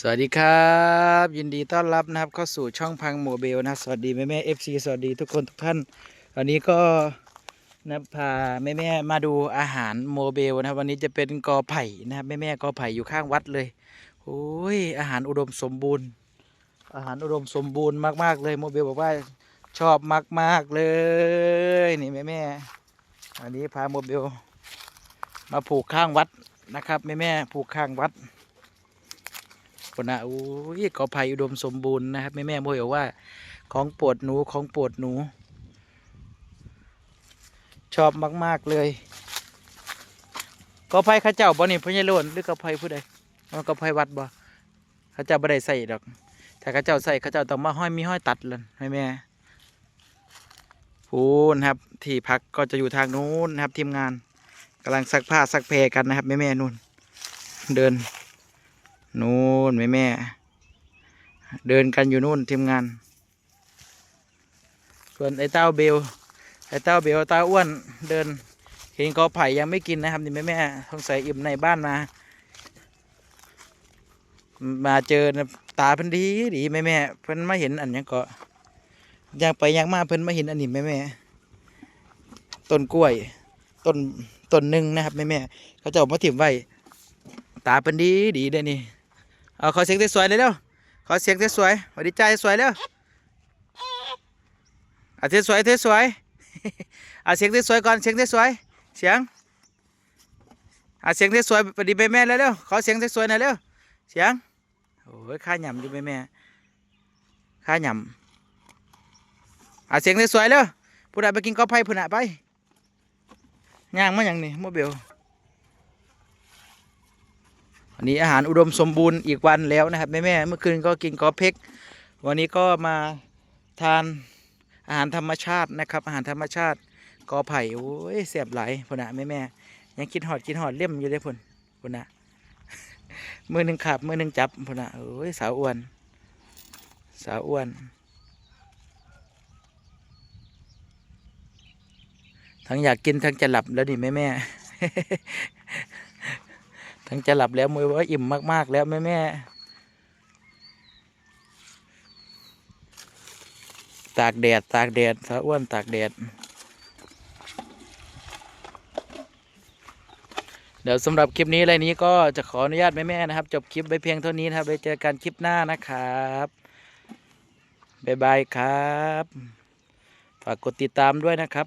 สวัสดีครับ ยินดีต้อนรับนะครับ เข้าสู่ช่องพังโมเบลนะสวัสดีแม่แม่เอฟซีสวัสดีทุกคนทุกท่านวันนี้ก็นะพาแม่แม่มาดูอาหารโมเบลนะครับ วันนี้จะเป็นกอไผ่นะครับแม่แม่กอไผ่อยู่ข้างวัดเลยโอ้ยอาหารอุดมสมบูรณ์ อาหารอุดมสมบูรณ์มาก ๆ เลยโมเบลบอกว่าชอบมาก ๆ เลยนี่แม่แม่อันนี้พาโมเบลมาผูกข้างวัดนะครับแม่แม่ผูกข้างวัด คนนะโอ้ยขอภัยอุดมสมบูรณ์นะครับแม่แม่โมยบอกว่า ของโปวดหนูของโปวดหนู ชอบมาก ๆ เลยกอไผ่ข้าเจ้าบ่นี่พญาโลนหรือกอไผ่ผู้ใดมันกอไผ่วัดบ่ข้าเจ้าบ่ได้ใส่ดอกถ้าข้าเจ้าใส่ข้าเจ้าต้องมาห้อยมีห้อยตัดเลยแม่แม่พูนครับ ที่พักก็จะอยู่ทางนู้นนะครับทีมงานกำลังซักผ้าซักแพรกันนะครับแม่แม่นู่น เดิน นู่นแม่แม่ เดินกันอยู่นู่นทีมงาน ส่วนไอ้เต้าเบล ไอ้เต้าเบลเต้าอ้วนเดินเห็นกอไผ่ยังไม่กินนะครับนี่แม่แม่สงสัยอิ่มในบ้านมา มาเจอนะตาเพิ่นดีดีแม่แม่เพิ่นมาเห็นอันยังก็อยางไปยางมาเพิ่นมาเห็นอันนี้แม่แม่ต้นกล้วยต้นต้นหนึ่งนะครับแม่แม่เขาจะเอามาถิ่มไว้ตาเป็นดีดีเด้นี่ เอาขอเสียงสวยๆเลยเร็วขอเสียงสวยๆสวัสดีใจสวยเร็วเอาเทสวยเทสวยเอาเสียงสวยก่อนเสียงสวยเสียงเอาเสียงสวยสวัสดีแม่แม่แล้วเร็วขอเสียงสวยๆหน่อยเร็วเสียงโอ้ยข้าหย่ำอยู่แม่แม่ข้าหย่ำเอาเสียงสวยๆเร็วผู้ใดไปกินกอไผ่ผู้น่ะไปย่างมาอย่างนี้โมเบล วันนี้อาหารอุดมสมบูรณ์อีกวันแล้วนะครับแม่แม่ๆเมื่อคืนก็กินกอเพกวันนี้ก็มาทานอาหารธรรมชาตินะครับ อาหารธรรมชาติกอไผ่โอ้ยเสียบไหลพุ่นนะแม่แม่ๆยังกินหอดกินหอดเลี่ยมอยู่เลยพุ่นพุ่นนะมือหนึ่งขับมือหนึ่งจับพุ่นนะโอ้ยสาวอ้วน สาวอ้วนทั้งอยากกินทั้งจะหลับแล้วนี่แม่แม่ ทั้งจะหลับแล้วมือว่าอิ่มมาก ๆ แล้วแม่แม่ตากแดดตากแดดสาอ้วนตากแดด เดี๋ยวสำหรับคลิปนี้อะไรนี้ก็จะขออนุญาตแม่แม่ๆนะครับ จบคลิปไปเพียงเท่านี้นะครับไปเจอกันคลิปหน้านะครับบ๊ายบายครับ ฝากกดติดตามด้วยนะครับ